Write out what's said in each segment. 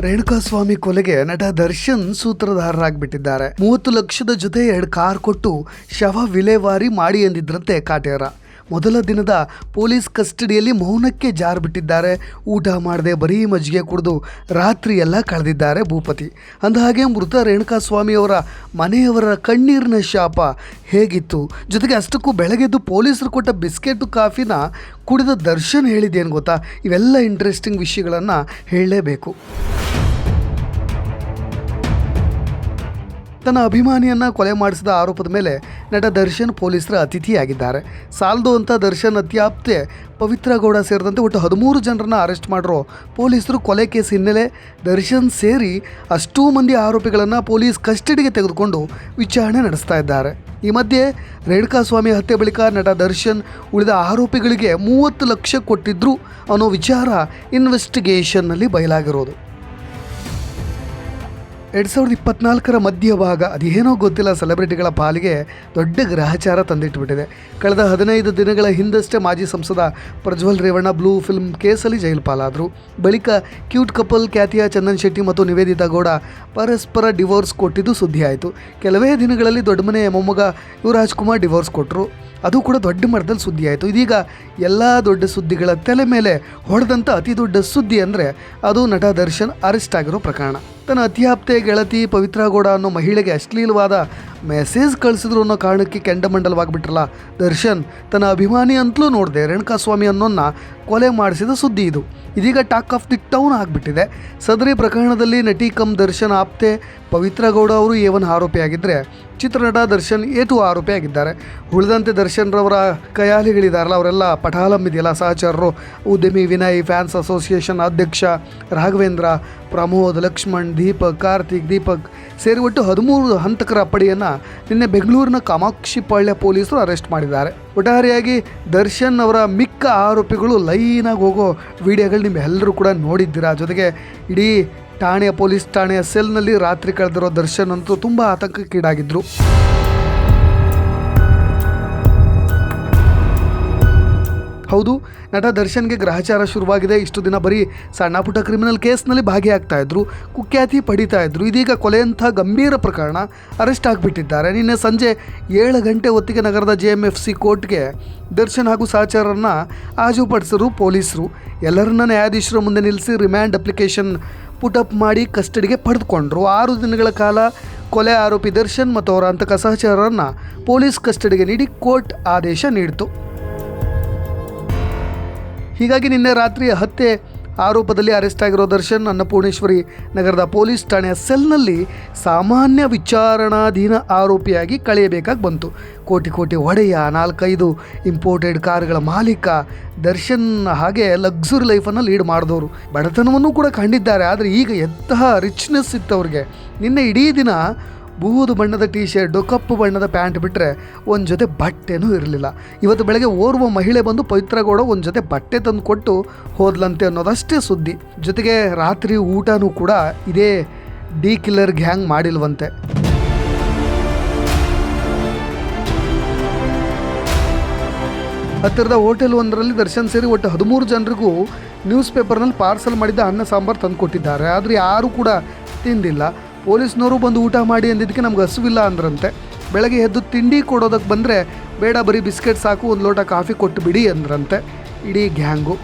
ರೇಣುಕಾಸ್ವಾಮಿ ಕೊಲೆಗೆ ನಟ ದರ್ಶನ್ ಸೂತ್ರಧಾರರಾಗ್ಬಿಟ್ಟಿದ್ದಾರೆ. ಮೂವತ್ತು ಲಕ್ಷದ ಜೊತೆ ಎರಡು ಕಾರ್ ಕೊಟ್ಟು ಶವ ವಿಲೇವಾರಿ ಮಾಡಿ ಎಂದಿದ್ರಂತೆ ಕಾಟೇರ. ಮೊದಲ ದಿನದ ಪೊಲೀಸ್ ಕಸ್ಟಡಿಯಲ್ಲಿ ಮೌನಕ್ಕೆ ಜಾರು ಬಿಟ್ಟಿದ್ದಾರೆ ಊಟ ಮಾಡದೆ ಬರೀ ಮಜ್ಜಿಗೆ ಕುಡಿದು ರಾತ್ರಿ ಎಲ್ಲ ಕಳೆದಿದ್ದಾರೆ ಭೂಪತಿ. ಅಂದಹಾಗೆ ಮೃತ ರೇಣುಕಾಸ್ವಾಮಿಯವರ ಮನೆಯವರ ಕಣ್ಣೀರಿನ ಶಾಪ ಹೇಗಿತ್ತು? ಜೊತೆಗೆ ಅಷ್ಟಕ್ಕೂ ಬೆಳಗ್ಗೆದ್ದು ಪೊಲೀಸರು ಕೊಟ್ಟ ಬಿಸ್ಕೆಟ್, ಕಾಫಿನ ಕುಡಿದ ದರ್ಶನ್ ಹೇಳಿದ್ದೇನು ಗೊತ್ತಾ? ಇವೆಲ್ಲ ಇಂಟ್ರೆಸ್ಟಿಂಗ್ ವಿಷಯಗಳನ್ನು ಹೇಳಲೇಬೇಕು. ತನ್ನ ಅಭಿಮಾನಿಯನ್ನು ಕೊಲೆ ಮಾಡಿಸಿದ ಆರೋಪದ ಮೇಲೆ ನಟ ದರ್ಶನ್ ಪೊಲೀಸರ ಅತಿಥಿಯಾಗಿದ್ದಾರೆ. ಸಾಲದು ಅಂತ ದರ್ಶನ್ ಅತ್ಯಾಪ್ತೆ ಪವಿತ್ರ ಗೌಡ ಸೇರಿದಂತೆ ಒಟ್ಟು ಹದಿಮೂರು ಜನರನ್ನು ಅರೆಸ್ಟ್ ಮಾಡಿರೋ ಪೊಲೀಸರು ಕೊಲೆ ಕೇಸ್ ಹಿನ್ನೆಲೆ ದರ್ಶನ್ ಸೇರಿ ಅಷ್ಟೂ ಮಂದಿ ಆರೋಪಿಗಳನ್ನು ಪೊಲೀಸ್ ಕಸ್ಟಡಿಗೆ ತೆಗೆದುಕೊಂಡು ವಿಚಾರಣೆ ನಡೆಸ್ತಾ ಇದ್ದಾರೆ. ಈ ಮಧ್ಯೆ ರೇಣುಕಾಸ್ವಾಮಿ ಹತ್ಯೆ ಬಳಿಕ ನಟ ದರ್ಶನ್ ಉಳಿದ ಆರೋಪಿಗಳಿಗೆ ಮೂವತ್ತು ಲಕ್ಷ ಕೊಟ್ಟಿದ್ರು ಅನ್ನೋ ವಿಚಾರ ಇನ್ವೆಸ್ಟಿಗೇಷನ್ನಲ್ಲಿ ಬಯಲಾಗಿರೋದು. ಎರಡು ಸಾವಿರದ ಇಪ್ಪತ್ನಾಲ್ಕರ ಮಧ್ಯಭಾಗ ಅದೇನೋ ಗೊತ್ತಿಲ್ಲ ಸೆಲೆಬ್ರಿಟಿಗಳ ಪಾಲಿಗೆ ದೊಡ್ಡ ಗ್ರಹಚಾರ ತಂದಿಟ್ಬಿಟ್ಟಿದೆ. ಕಳೆದ ಹದಿನೈದು ದಿನಗಳ ಹಿಂದಷ್ಟೇ ಮಾಜಿ ಸಂಸದ ಪ್ರಜ್ವಲ್ ರೇವಣ್ಣ ಬ್ಲೂ ಫಿಲ್ಮ್ ಕೇಸಲ್ಲಿ ಜೈಲು ಪಾಲಾದರು ಬಳಿಕ ಕ್ಯೂಟ್ ಕಪಲ್ ಖ್ಯಾತಿಯ ಚಂದನ್ ಶೆಟ್ಟಿ ಮತ್ತು ನಿವೇದಿತಾ ಗೌಡ ಪರಸ್ಪರ ಡಿವೋರ್ಸ್ ಕೊಟ್ಟಿದ್ದು ಸುದ್ದಿ ಆಯಿತು ಕೆಲವೇ ದಿನಗಳಲ್ಲಿ ದೊಡ್ಡ ಮನೆ ಮೊಮ್ಮಗ ಯುವರಾಜ್ ಕುಮಾರ್ ಡಿವೋರ್ಸ್ ಕೊಟ್ಟರು ಅದು ಕೂಡ ದೊಡ್ಡ ಮಟ್ಟದಲ್ಲಿ ಸುದ್ದಿ ಆಯಿತು ಇದೀಗ ಎಲ್ಲ ದೊಡ್ಡ ಸುದ್ದಿಗಳ ತಲೆ ಮೇಲೆ ಹೊಡೆದಂಥ ಅತಿ ದೊಡ್ಡ ಸುದ್ದಿ ಅಂದರೆ ಅದು ನಟ ದರ್ಶನ್ ಅರೆಸ್ಟ್ ಆಗಿರೋ ಪ್ರಕರಣ. ತನ್ನ ಅತಿಯಾಪ್ತೆ ಗೆಳತಿ ಪವಿತ್ರ ಗೌಡ ಅನ್ನೋ ಮಹಿಳೆಗೆ ಅಶ್ಲೀಲವಾದ ಮೆಸೇಜ್ ಕಳಿಸಿದ್ರು ಅನ್ನೋ ಕಾರಣಕ್ಕೆ ಕೆಂಡಮಂಡಲವಾಗಿಬಿಟ್ರಲ್ಲ ದರ್ಶನ್. ತನ್ನ ಅಭಿಮಾನಿ ಅಂತಲೂ ನೋಡಿದೆ ರೇಣುಕಾಸ್ವಾಮಿ ಅನ್ನೋನ್ನ ಕೊಲೆ ಮಾಡಿಸಿದ ಸುದ್ದಿ ಇದು. ಇದೀಗ ಟಾಕ್ ಆಫ್ ದಿ ಟೌನ್ ಆಗಿಬಿಟ್ಟಿದೆ. ಸದರಿ ಪ್ರಕರಣದಲ್ಲಿ ನಟಿ ಕಮ್ ದರ್ಶನ್ ಆಪ್ತೆ ಪವಿತ್ರ ಗೌಡ ಅವರು ಏವನ್ ಆರೋಪಿಯಾಗಿದ್ದರೆ ಚಿತ್ರನಟ ದರ್ಶನ್ ಏತು ಆರೋಪಿಯಾಗಿದ್ದಾರೆ. ಉಳಿದಂತೆ ದರ್ಶನ್ರವರ ಕಯಾಲಿಗಳಿದಾರಲ್ಲ, ಅವರೆಲ್ಲ ಪಠಾಲಂ ಇದೆಯಲ್ಲ, ಸಹಚರರು ಉದ್ಯಮಿ, ವಿನಯ್ ಫ್ಯಾನ್ಸ್ ಅಸೋಸಿಯೇಷನ್ ಅಧ್ಯಕ್ಷ ರಾಘವೇಂದ್ರ, ಪ್ರಮೋದ್, ಲಕ್ಷ್ಮಣ್, ದೀಪಕ್, ಕಾರ್ತಿಕ್, ದೀಪಕ್ ಸೇರಿ ಒಟ್ಟು ಹದಿಮೂರು ಹಂತಕರ ಪಡೆಯನ್ನು ನಿನ್ನೆ ಬೆಂಗಳೂರಿನ ಕಾಮಾಕ್ಷಿಪಾಳ್ಯ ಪೊಲೀಸರು ಅರೆಸ್ಟ್ ಮಾಡಿದ್ದಾರೆ. ಒಟ್ಟಾರೆಯಾಗಿ ದರ್ಶನ್ ಅವರ ಮಿಕ್ಕ ಆರೋಪಿಗಳು ಲೈನಾಗಿ ಹೋಗೋ ವಿಡಿಯೋಗಳು ನಿಮ್ಮೆಲ್ಲರೂ ಕೂಡ ನೋಡಿದ್ದೀರಾ? ಜೊತೆಗೆ ಇಡೀ ಠಾಣೆಯ ಪೊಲೀಸ್ ಠಾಣೆಯ ಸೆಲ್ನಲ್ಲಿ ರಾತ್ರಿ ಕಳೆದಿರೋ ದರ್ಶನ್ ಅಂತೂ ತುಂಬ ಆತಂಕಕ್ಕೀಡಾಗಿದ್ದರು ಹೌದು, ನಟ ದರ್ಶನ್ಗೆ ಗ್ರಹಚಾರ ಶುರುವಾಗಿದೆ. ಇಷ್ಟು ದಿನ ಬರೀ ಸಣ್ಣ ಪುಟ್ಟ ಕ್ರಿಮಿನಲ್ ಕೇಸ್ನಲ್ಲಿ ಭಾಗಿಯಾಗ್ತಾ ಇದ್ರು, ಕುಖ್ಯಾತಿ ಪಡಿತಾ ಇದ್ರು. ಇದೀಗ ಕೊಲೆಯಂಥ ಗಂಭೀರ ಪ್ರಕರಣ ಅರೆಸ್ಟ್ ಆಗಿಬಿಟ್ಟಿದ್ದಾರೆ. ನಿನ್ನೆ ಸಂಜೆ ಏಳು ಗಂಟೆ ಹೊತ್ತಿಗೆ ನಗರದ ಜೆ ಎಂ ಎಫ್ ಸಿ ಕೋರ್ಟ್ಗೆ ದರ್ಶನ್ ಹಾಗೂ ಸಹಚರರನ್ನ ಹಾಜರುಪಡಿಸಿದ್ರು ಪೊಲೀಸರು. ಎಲ್ಲರನ್ನ ನ್ಯಾಯಾಧೀಶರ ಮುಂದೆ ನಿಲ್ಲಿಸಿ ರಿಮ್ಯಾಂಡ್ ಅಪ್ಲಿಕೇಶನ್ ಪುಟಪ್ ಮಾಡಿ ಕಸ್ಟಡಿಗೆ ಪಡೆದುಕೊಂಡ್ರು. ಆರು ದಿನಗಳ ಕಾಲ ಕೊಲೆ ಆರೋಪಿ ದರ್ಶನ್ ಮತ್ತು ಅವರ ಅಂತಕ ಸಹಚರರನ್ನು ಪೊಲೀಸ್ ಕಸ್ಟಡಿಗೆ ನೀಡಿ ಕೋರ್ಟ್ ಆದೇಶ ನೀಡಿತು. ಹೀಗಾಗಿ ನಿನ್ನೆ ರಾತ್ರಿ ಹತ್ಯೆ ಆರೋಪದಲ್ಲಿ ಅರೆಸ್ಟ್ ಆಗಿರೋ ದರ್ಶನ್ ಅನ್ನಪೂರ್ಣೇಶ್ವರಿ ನಗರದ ಪೊಲೀಸ್ ಠಾಣೆಯ ಸೆಲ್ನಲ್ಲಿ ಸಾಮಾನ್ಯ ವಿಚಾರಣಾಧೀನ ಆರೋಪಿಯಾಗಿ ಕಳೆಯಬೇಕಾಗಿ ಬಂತು. ಕೋಟಿ ಕೋಟಿ ಒಡೆಯ ನಾಲ್ಕೈದು ಇಂಪೋರ್ಟೆಡ್ ಕಾರುಗಳ ಮಾಲೀಕ ದರ್ಶನ್ ಹಾಗೆ ಲಕ್ಸುರಿ ಲೈಫನ್ನು ಲೀಡ್ ಮಾಡಿದವರು. ಬಡತನವನ್ನು ಕೂಡ ಕಂಡಿದ್ದಾರೆ ಆದರೆ ಈಗ ಎಂತಹ ರಿಚ್ನೆಸ್ ಇತ್ತು ಅವ್ರಿಗೆ ನಿನ್ನೆ ಇಡೀ ದಿನ ಬೂದು ಬಣ್ಣದ ಟೀ ಶರ್ಟು ಕಪ್ಪು ಬಣ್ಣದ ಪ್ಯಾಂಟ್ ಬಿಟ್ಟರೆ ಒಂದು ಜೊತೆ ಬಟ್ಟೆನೂ ಇರಲಿಲ್ಲ. ಇವತ್ತು ಬೆಳಗ್ಗೆ ಓರ್ವ ಮಹಿಳೆ ಬಂದು ಪವಿತ್ರಗೌಡ ಒಂದು ಜೊತೆ ಬಟ್ಟೆ ತಂದು ಕೊಟ್ಟು ಹೋದ್ಲಂತೆ ಅನ್ನೋದಷ್ಟೇ ಸುದ್ದಿ. ಜೊತೆಗೆ ರಾತ್ರಿ ಊಟನೂ ಕೂಡ ಇದೇ ಡಿ ಕಿಲ್ಲರ್ ಗ್ಯಾಂಗ್ ಮಾಡಿಲ್ವಂತೆ. ಹತ್ತಿರದ ಹೋಟೆಲ್ ಒಂದರಲ್ಲಿ ದರ್ಶನ್ ಸೇರಿ ಒಟ್ಟು ಹದಿಮೂರು ಜನರಿಗೂ ನ್ಯೂಸ್ ಪೇಪರ್ನಲ್ಲಿ ಪಾರ್ಸಲ್ ಮಾಡಿದ್ದ ಅನ್ನ ಸಾಂಬಾರು ತಂದು ಕೊಟ್ಟಿದ್ದಾರೆ ಆದರೆ ಯಾರೂ ಕೂಡ ತಿಂದಿಲ್ಲ. ಪೊಲೀಸ್ನವರು ಬಂದು ಊಟ ಮಾಡಿ ಅಂದಿದ್ದಕ್ಕೆ ನಮ್ಗೆ ಹಸುವಿಲ್ಲ ಅಂದ್ರಂತೆ. ಬೆಳಗ್ಗೆ ಎದ್ದು ತಿಂಡಿ ಕೊಡೋದಕ್ಕೆ ಬಂದರೆ ಬೇಡ, ಬರೀ ಬಿಸ್ಕೆಟ್ ಸಾಕು, ಒಂದು ಲೋಟ ಕಾಫಿ ಕೊಟ್ಟು ಬಿಡಿ ಅಂದ್ರಂತೆ. ಇಡೀ ಗ್ಯಾಂಗು.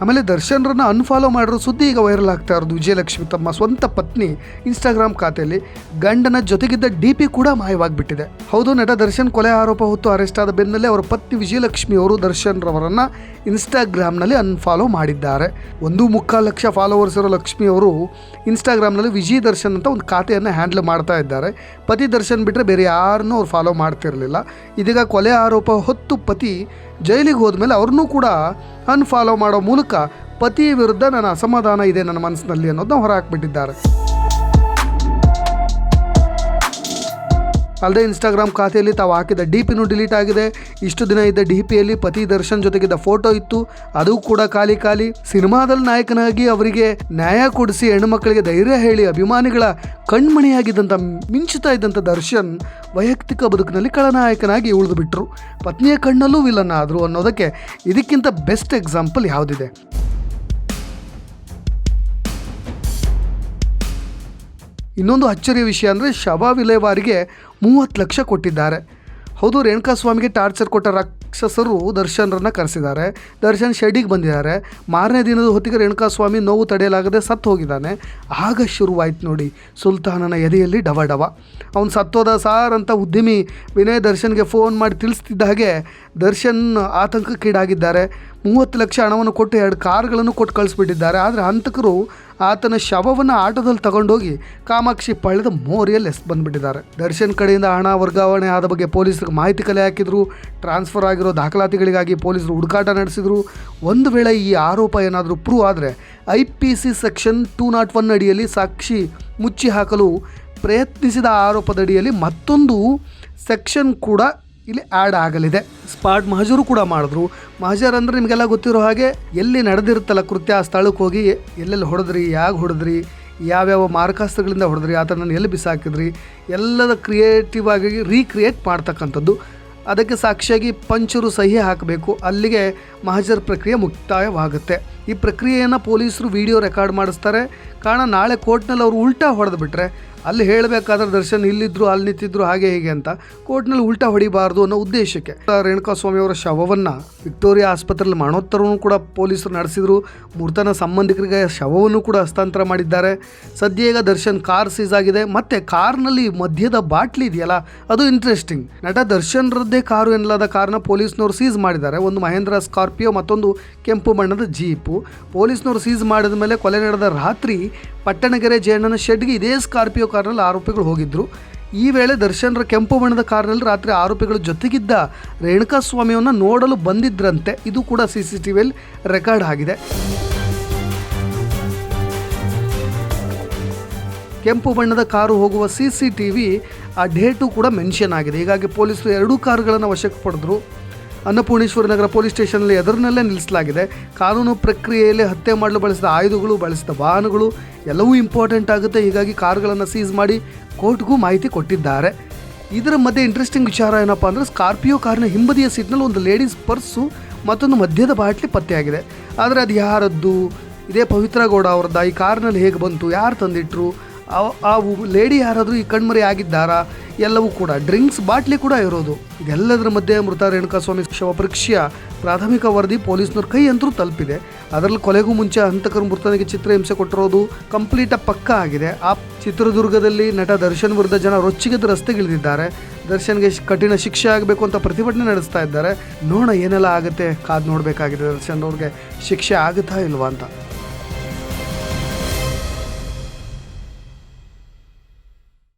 ಆಮೇಲೆ ದರ್ಶನ್ರನ್ನ ಅನ್ಫಾಲೋ ಮಾಡಿರೋ ಸುದ್ದಿ ಈಗ ವೈರಲ್ ಆಗ್ತಾ ಇರೋದು ವಿಜಯಲಕ್ಷ್ಮಿ, ತಮ್ಮ ಸ್ವಂತ ಪತ್ನಿ ಇನ್ಸ್ಟಾಗ್ರಾಮ್ ಖಾತೆಯಲ್ಲಿ ಗಂಡನ ಜೊತೆಗಿದ್ದ ಡಿ ಪಿ ಕೂಡ ಮಾಯವಾಗಿಬಿಟ್ಟಿದೆ. ಹೌದು, ನಟ ದರ್ಶನ್ ಕೊಲೆ ಆರೋಪ ಹೊತ್ತು ಅರೆಸ್ಟ್ ಆದ ಬೆನ್ನಲ್ಲೇ ಅವರ ಪತ್ನಿ ವಿಜಯಲಕ್ಷ್ಮಿ ಅವರು ದರ್ಶನ್ ರವರನ್ನ ಇನ್ಸ್ಟಾಗ್ರಾಮ್ನಲ್ಲಿ ಅನ್ಫಾಲೋ ಮಾಡಿದ್ದಾರೆ. ಒಂದು ಮುಕ್ಕಾಲು ಲಕ್ಷ ಫಾಲೋವರ್ಸ್ ಇರೋ ಲಕ್ಷ್ಮಿ ಅವರು ಇನ್ಸ್ಟಾಗ್ರಾಮ್ನಲ್ಲಿ ವಿಜಯ್ ದರ್ಶನ್ ಅಂತ ಒಂದು ಖಾತೆಯನ್ನು ಹ್ಯಾಂಡಲ್ ಮಾಡ್ತಾ ಇದ್ದಾರೆ. ಪತಿ ದರ್ಶನ್ ಬಿಟ್ಟರೆ ಬೇರೆ ಯಾರನ್ನೂ ಅವ್ರು ಫಾಲೋ ಮಾಡ್ತಿರಲಿಲ್ಲ. ಇದೀಗ ಕೊಲೆ ಆರೋಪ ಹೊತ್ತು ಪತಿ ಜೈಲಿಗೆ ಹೋದ್ಮೇಲೆ ಅವ್ರನ್ನೂ ಕೂಡ ಅನ್ಫಾಲೋ ಮಾಡೋ ಮೂಲಕ ಪತಿ ವಿರುದ್ಧ ನನ್ನ ಅಸಮಾಧಾನ ಇದೆ ನನ್ನ ಮನಸ್ಸಿನಲ್ಲಿ ಅನ್ನೋದನ್ನ ಹೊರಹಾಕ್ಬಿಟ್ಟಿದ್ದಾರೆ. ಅಲ್ಲದೆ ಇನ್ಸ್ಟಾಗ್ರಾಮ್ ಖಾತೆಯಲ್ಲಿ ತಾವು ಹಾಕಿದ ಡಿ ಪಿನೂ ಡಿಲೀಟ್ ಆಗಿದೆ. ಇಷ್ಟು ದಿನ ಇದ್ದ ಡಿ ಪಿಯಲ್ಲಿ ಪತಿ ದರ್ಶನ್ ಜೊತೆಗಿದ್ದ ಫೋಟೋ ಇತ್ತು. ಅದು ಕೂಡ ಖಾಲಿ ಖಾಲಿ. ಸಿನಿಮಾದಲ್ಲಿ ನಾಯಕನಾಗಿ ಅವರಿಗೆ ನ್ಯಾಯ ಕೊಡಿಸಿ ಹೆಣ್ಣುಮಕ್ಕಳಿಗೆ ಧೈರ್ಯ ಹೇಳಿ ಅಭಿಮಾನಿಗಳ ಕಣ್ಮಣಿಯಾಗಿದ್ದಂಥ ಮಿಂಚುತ್ತಾ ಇದ್ದಂಥ ದರ್ಶನ್ ವೈಯಕ್ತಿಕ ಬದುಕಿನಲ್ಲಿ ಖಳನಾಯಕನಾಗಿ ಉಳಿದು ಬಿಟ್ಟರು ಪತ್ನಿಯ ಕಣ್ಣಲ್ಲೂ ವಿಲನ್ ಅನ್ನೋದಕ್ಕೆ ಇದಕ್ಕಿಂತ ಬೆಸ್ಟ್ ಎಕ್ಸಾಂಪಲ್ ಯಾವುದಿದೆ? ಇನ್ನೊಂದು ಅಚ್ಚರಿಯ ವಿಷಯ ಅಂದರೆ ಶವ ವಿಲೇವಾರಿಗೆ ಮೂವತ್ತು ಲಕ್ಷ ಕೊಟ್ಟಿದ್ದಾರೆ. ಹೌದು, ರೇಣುಕಾ ಸ್ವಾಮಿಗೆ ಟಾರ್ಚರ್ ಕೊಟ್ಟ ರಾಕ್ಷಸರು ದರ್ಶನರನ್ನು ಕರೆಸಿದ್ದಾರೆ. ದರ್ಶನ್ ಶೆಡಿಗೆ ಬಂದಿದ್ದಾರೆ. ಮಾರನೇ ದಿನದ ಹೊತ್ತಿಗೆ ರೇಣುಕಾ ಸ್ವಾಮಿ ನೋವು ತಡೆಯಲಾಗದೆ ಸತ್ತು ಹೋಗಿದ್ದಾನೆ. ಆಗ ಶುರುವಾಯ್ತು ನೋಡಿ, ಸುಲ್ತಾನನ ಎದೆಯಲ್ಲಿ ಡವ ಡವ ಅವನು ಸತ್ತೋದ ಸಾರ್ ಅಂತ ಉದ್ಯಮಿ ವಿನಯ್ ದರ್ಶನ್ಗೆ ಫೋನ್ ಮಾಡಿ ತಿಳಿಸ್ತಿದ್ದ ಹಾಗೆ ದರ್ಶನ್ ಆತಂಕಕ್ಕೀಡಾಗಿದ್ದಾರೆ. ಮೂವತ್ತು ಲಕ್ಷ ಹಣವನ್ನು ಕೊಟ್ಟು ಎರಡು ಕಾರ್ಗಳನ್ನು ಕೊಟ್ಟು ಕಳಿಸ್ಬಿಟ್ಟಿದ್ದಾರೆ. ಆದರೆ ಹಂತಕರು ಆತನ ಶವವನ್ನು ಆಟೋದಲ್ಲಿ ತಗೊಂಡೋಗಿ ಕಾಮಾಕ್ಷಿ ಪಳ್ಳದ ಮೋರಿಯಲ್ಲಿ ಎಸ್ ಬಂದುಬಿಟ್ಟಿದ್ದಾರೆ. ದರ್ಶನ್ ಕಡೆಯಿಂದ ಹಣ, ವರ್ಗಾವಣೆ ಆದ ಬಗ್ಗೆ ಪೊಲೀಸರಿಗೆ ಮಾಹಿತಿ ಕಲೆ ಹಾಕಿದ್ರು. ಟ್ರಾನ್ಸ್ಫರ್ ಆಗಿರೋ ದಾಖಲಾತಿಗಳಿಗಾಗಿ ಪೊಲೀಸರು ಹುಡುಕಾಟ ನಡೆಸಿದ್ರು. ಒಂದು ವೇಳೆ ಈ ಆರೋಪ ಏನಾದರೂ ಪ್ರೂವ್ ಆದರೆ I P C section two nought one ಅಡಿಯಲ್ಲಿ ಸಾಕ್ಷಿ ಮುಚ್ಚಿ ಹಾಕಲು ಪ್ರಯತ್ನಿಸಿದ ಆರೋಪದಡಿಯಲ್ಲಿ ಮತ್ತೊಂದು ಸೆಕ್ಷನ್ ಕೂಡ ಇಲ್ಲಿ ಆ್ಯಡ್ ಆಗಲಿದೆ. ಸ್ಪಾಟ್ ಮಹಜರು ಕೂಡ ಮಾಡಿದ್ರು. ಮಹಜರ್ ಅಂದರೆ ನಿಮಗೆಲ್ಲ ಗೊತ್ತಿರೋ ಹಾಗೆ ಎಲ್ಲಿ ನಡೆದಿರುತ್ತಲ್ಲ ಕೃತ್ಯ, ಆ ಸ್ಥಳಕ್ಕೆ ಹೋಗಿ ಎಲ್ಲೆಲ್ಲಿ ಹೊಡೆದ್ರಿ ಯಾವ ಹೊಡೆದ್ರಿ, ಯಾವ್ಯಾವ ಮಾರಕಾಸ್ತ್ರಗಳಿಂದ ಹೊಡೆದ್ರಿ ಆತನನ್ನು ಎಲ್ಲಿ ಬಿಸಾಕಿದ್ರಿ, ಎಲ್ಲದ ಕ್ರಿಯೇಟಿವ್ ಆಗಿ ರೀಕ್ರಿಯೇಟ್ ಮಾಡ್ತಕ್ಕಂಥದ್ದು. ಅದಕ್ಕೆ ಸಾಕ್ಷಿಯಾಗಿ ಪಂಚರು ಸಹಿ ಹಾಕಬೇಕು. ಅಲ್ಲಿಗೆ ಮಹಜರ್ ಪ್ರಕ್ರಿಯೆ ಮುಕ್ತಾಯವಾಗುತ್ತೆ. ಈ ಪ್ರಕ್ರಿಯೆಯನ್ನು ಪೊಲೀಸರು ವಿಡಿಯೋ ರೆಕಾರ್ಡ್ ಮಾಡಿಸ್ತಾರೆ. ಕಾರಣ ನಾಳೆ ಕೋರ್ಟ್ನಲ್ಲಿ ಅವರು ಉಲ್ಟಾ ಹೊಡೆದು ಬಿಟ್ಟರೆ ಅಲ್ಲಿ ಹೇಳಬೇಕಾದ್ರೆ ದರ್ಶನ್ ಇಲ್ಲಿದ್ರು, ಅಲ್ಲಿ ನಿಂತಿದ್ರು, ಹಾಗೆ ಹೀಗೆ ಅಂತ ಕೋರ್ಟ್ನಲ್ಲಿ ಉಲ್ಟಾ ಹೊಡಿಬಾರ್ದು ಅನ್ನೋ ಉದ್ದೇಶಕ್ಕೆ ರೇಣುಕಾ ಸ್ವಾಮಿ ಅವರ ಶವವನ್ನು ವಿಕ್ಟೋರಿಯಾ ಆಸ್ಪತ್ರೆಯಲ್ಲಿ ಮರಣೋತ್ತರವನ್ನು ಕೂಡ ಪೊಲೀಸರು ನಡೆಸಿದ್ರು. ಮೃತನ ಸಂಬಂಧಿಕರಿಗೆ ಶವವನ್ನು ಕೂಡ ಹಸ್ತಾಂತರ ಮಾಡಿದ್ದಾರೆ. ಸದ್ಯ ಈಗ ದರ್ಶನ್ ಕಾರ್ ಸೀಸ್ ಆಗಿದೆ. ಮತ್ತು ಕಾರ್ನಲ್ಲಿ ಮಧ್ಯದ ಬಾಟ್ಲಿ ಇದೆಯಲ್ಲ, ಅದು ಇಂಟ್ರೆಸ್ಟಿಂಗ್ ನಟ ದರ್ಶನ್ರದ್ದೇ ಕಾರು ಎನ್ನಲಾದ ಕಾರನ್ನ ಪೊಲೀಸ್ನವರು ಸೀಸ್ ಮಾಡಿದ್ದಾರೆ. ಒಂದು ಮಹೇಂದ್ರ ಸ್ಕಾರ್ಪಿಯೋ ಮತ್ತೊಂದು ಕೆಂಪು ಬಣ್ಣದ ಜೀಪು. ಪೊಲೀಸ್ನವರು ಸೀಸ್ ಮಾಡಿದ ಮೇಲೆ ಕೊಲೆ ನಡೆದ ರಾತ್ರಿ ಪಟ್ಟಣಗೆರೆ ಜಯಣ್ಣನ ಶೆಡ್ಗೆ ಇದೇ ಸ್ಕಾರ್ಪಿಯೋ ಕಾರ್ನಲ್ಲಿ ಆರೋಪಿಗಳು ಹೋಗಿದ್ದರು ಈ ವೇಳೆ ದರ್ಶನ್ರ ಕೆಂಪು ಬಣ್ಣದ ಕಾರ್ನಲ್ಲಿ ರಾತ್ರಿ ಆರೋಪಿಗಳ ಜೊತೆಗಿದ್ದ ರೇಣುಕಾಸ್ವಾಮಿಯನ್ನು ನೋಡಲು ಬಂದಿದ್ರಂತೆ. ಇದು ಕೂಡ ಸಿ ಸಿ ಟಿ ವಿಯಲ್ಲಿ ರೆಕಾರ್ಡ್ ಆಗಿದೆ. ಕೆಂಪು ಬಣ್ಣದ ಕಾರು ಹೋಗುವ ಸಿ ಸಿ ಟಿ ವಿ ಆ ಡೇಟು ಕೂಡ ಮೆನ್ಷನ್ ಆಗಿದೆ. ಹೀಗಾಗಿ ಪೊಲೀಸರು ಎರಡೂ ಕಾರುಗಳನ್ನು ವಶಕ್ಕೆ ಪಡೆದ್ರು. ಅನ್ನಪೂರ್ಣೇಶ್ವರ ನಗರ ಪೊಲೀಸ್ ಸ್ಟೇಷನ್ನಲ್ಲಿ ಎದುರಿನಲ್ಲೇ ನಿಲ್ಲಿಸಲಾಗಿದೆ. ಕಾನೂನು ಪ್ರಕ್ರಿಯೆಯಲ್ಲಿ ಹತ್ಯೆ ಮಾಡಲು ಬಳಸಿದ ಆಯುಧಗಳು, ಬಳಸಿದ ವಾಹನಗಳು ಎಲ್ಲವೂ ಇಂಪಾರ್ಟೆಂಟ್ ಆಗುತ್ತೆ. ಹೀಗಾಗಿ ಕಾರ್ಗಳನ್ನು ಸೀಸ್ ಮಾಡಿ ಕೋರ್ಟ್ಗೂ ಮಾಹಿತಿ ಕೊಟ್ಟಿದ್ದಾರೆ. ಇದರ ಮಧ್ಯೆ ಇಂಟ್ರೆಸ್ಟಿಂಗ್ ವಿಚಾರ ಏನಪ್ಪ ಅಂದರೆ ಸ್ಕಾರ್ಪಿಯೋ ಕಾರಿನ ಹಿಂಬದಿಯ ಸೀಟ್ನಲ್ಲಿ ಒಂದು ಲೇಡೀಸ್ ಪರ್ಸು ಮತ್ತೊಂದು ಮಧ್ಯದ ಬಾಟ್ಲಿ ಪತ್ತೆಯಾಗಿದೆ. ಆದರೆ ಅದು ಯಾರದ್ದು? ಇದೇ ಪವಿತ್ರ ಗೌಡ ಅವ್ರದ್ದು? ಈ ಕಾರ್ನಲ್ಲಿ ಹೇಗೆ ಬಂತು? ಯಾರು ತಂದಿಟ್ರು? ಆ- ಆ ಲೇಡಿ ಯಾರಾದರೂ ಈ ಕಣ್ಮರೆ ಆಗಿದ್ದಾರಾ? ಎಲ್ಲವೂ ಕೂಡ. ಡ್ರಿಂಕ್ಸ್, ಬಾಟ್ಲಿ ಕೂಡ ಇರೋದು. ಇದೆಲ್ಲದರ ಮಧ್ಯೆ ಮೃತ ರೇಣುಕಾಸ್ವಾಮಿ ಶವ ಪರೀಕ್ಷೆಯ ಪ್ರಾಥಮಿಕ ವರದಿ ಪೊಲೀಸ್ನವ್ರ ಕೈ ಅಂತರೂ ತಲುಪಿದೆ. ಅದರಲ್ಲಿ ಕೊಲೆಗೂ ಮುಂಚೆ ಹಂತಕರು ಮೃತನಿಗೆ ಚಿತ್ರಹಿಂಸೆ ಕೊಟ್ಟಿರೋದು ಕಂಪ್ಲೀಟ್ ಪಕ್ಕ ಆಗಿದೆ. ಆ ಚಿತ್ರದುರ್ಗದಲ್ಲಿ ನಟ ದರ್ಶನ್ ವಿರುದ್ಧ ಜನ ರೊಚ್ಚಿಗೆದ್ದು ರಸ್ತೆಗಿಳಿದಿದ್ದಾರೆ. ದರ್ಶನ್ಗೆ ಕಠಿಣ ಶಿಕ್ಷೆ ಆಗಬೇಕು ಅಂತ ಪ್ರತಿಭಟನೆ ನಡೆಸ್ತಾ ಇದ್ದಾರೆ. ನೋಡೋಣ ಏನೆಲ್ಲ ಆಗುತ್ತೆ. ಕಾದು ನೋಡಬೇಕಾಗಿದೆ ದರ್ಶನ್ ಅವ್ರಿಗೆ ಶಿಕ್ಷೆ ಆಗುತ್ತಾ ಇಲ್ವಾ ಅಂತ.